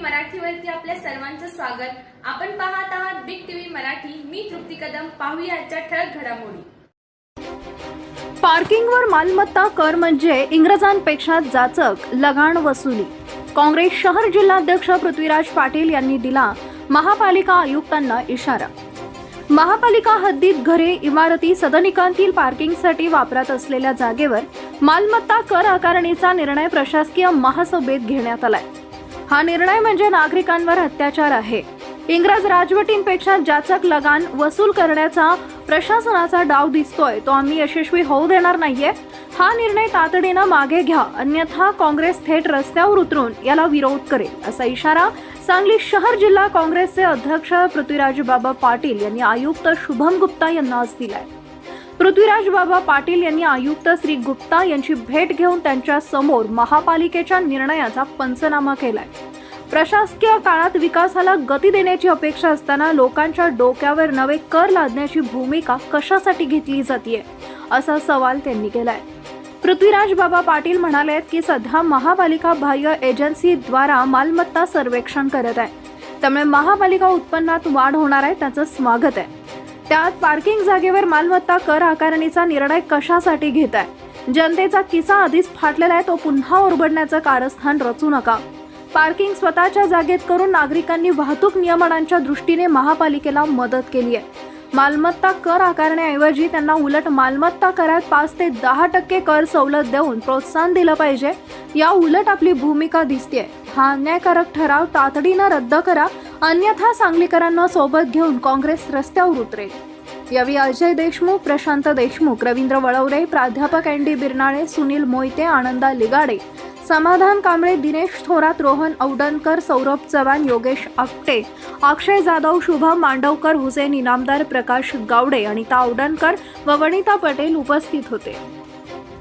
मराठीवरती आपल्या सर्वांचं स्वागत. आपण पाहत आहात बिग टीव्ही मराठी. मी तृप्ती कदम. पाहूया आजच्या ठळक घडामोडी. पार्किंगवर मालमत्ता कर म्हणजे इंग्रजांपेक्षा जाचक लगाण वसुली. काँग्रेस शहर जिल्हाध्यक्ष पृथ्वीराज पाटील यांनी दिला महापालिका आयुक्तांना इशारा. महापालिका हद्दीत घरे इमारती सदनिकांतील पार्किंगसाठी वापरात असलेल्या जागेवर मालमत्ता कर आकारणीचा निर्णय प्रशासकीय महासभेत घेण्यात आलाय. हा निर्णय म्हणजे नागरिकांवर अत्याचार आहे. इंग्रज राजवटींपेक्षा जाचक लगान वसूल करण्याचा प्रशासनाचा डाव दिसतोय. तो आम्ही यशस्वी होऊ देणार नाहीये. हा निर्णय तातडीनं मागे घ्या. अन्यथा काँग्रेस थेट रस्त्यावर उतरून याला विरोध करेल असा इशारा सांगली शहर जिल्हा काँग्रेसचे अध्यक्ष पृथ्वीराज बाबा पाटील यांनी आयुक्त शुभम गुप्ता यांना आज दिलाय. पृथ्वीराज बाबा पाटील यांनी आयुक्त श्री गुप्ता यांची भेट घेऊन त्यांच्यासमोर महापालिकेच्या निर्णयाचा पंचनामा केलाय. प्रशासकीय काळात विकासाला गती देण्याची अपेक्षा असताना लोकांच्या डोक्यावर नवे कर लादण्याची भूमिका कशासाठी घेतली जाते असा सवाल त्यांनी केलाय. पृथ्वीराज बाबा पाटील म्हणाले की सध्या महापालिका बाह्य एजन्सीद्वारा मालमत्ता सर्वेक्षण करत आहे. त्यामुळे महापालिका उत्पन्नात वाढ होणार आहे त्याचं स्वागत आहे. त्यात पार्किंग जागेवर मालमत्ता कर आकारणीचा निर्णय कशासाठी घेत आहे जनतेचा किसा आधीच फाटलेला आहे तो पुन्हा ओरबडण्याचं कारस्थान रचू नका. पार्किंग स्वतःच्या जागेत करून नागरिकांनी वाहतूक नियमनांच्या दृष्टीने महापालिकेला मदत केली आहे. मालमत्ता कर आकारण्याऐवजी त्यांना उलट मालमत्ता करात पाच ते दहा टक्के कर सवलत देऊन प्रोत्साहन दिलं पाहिजे. या उलट आपली भूमिका दिसते हा अन्यायकारक ठराव तातडीनं रद्द करा अन्यथा सांगलीकरांना सोबत घेऊन काँग्रेस रस्त्यावर उतरेल. यावेळी अजय देशमुख प्रशांत देशमुख रवींद्र वळवरे प्राध्यापक एन डी बिरनाळे सुनील मोहिते आनंदा लिगाडे समाधान कांबळे दिनेश थोरात रोहन औडणकर सौरभ चव्हाण योगेश आपटे अक्षय जाधव शुभम मांडवकर हुसेन इनामदार प्रकाश गावडे अनिता औडणकर व वनिता पटेल उपस्थित होते.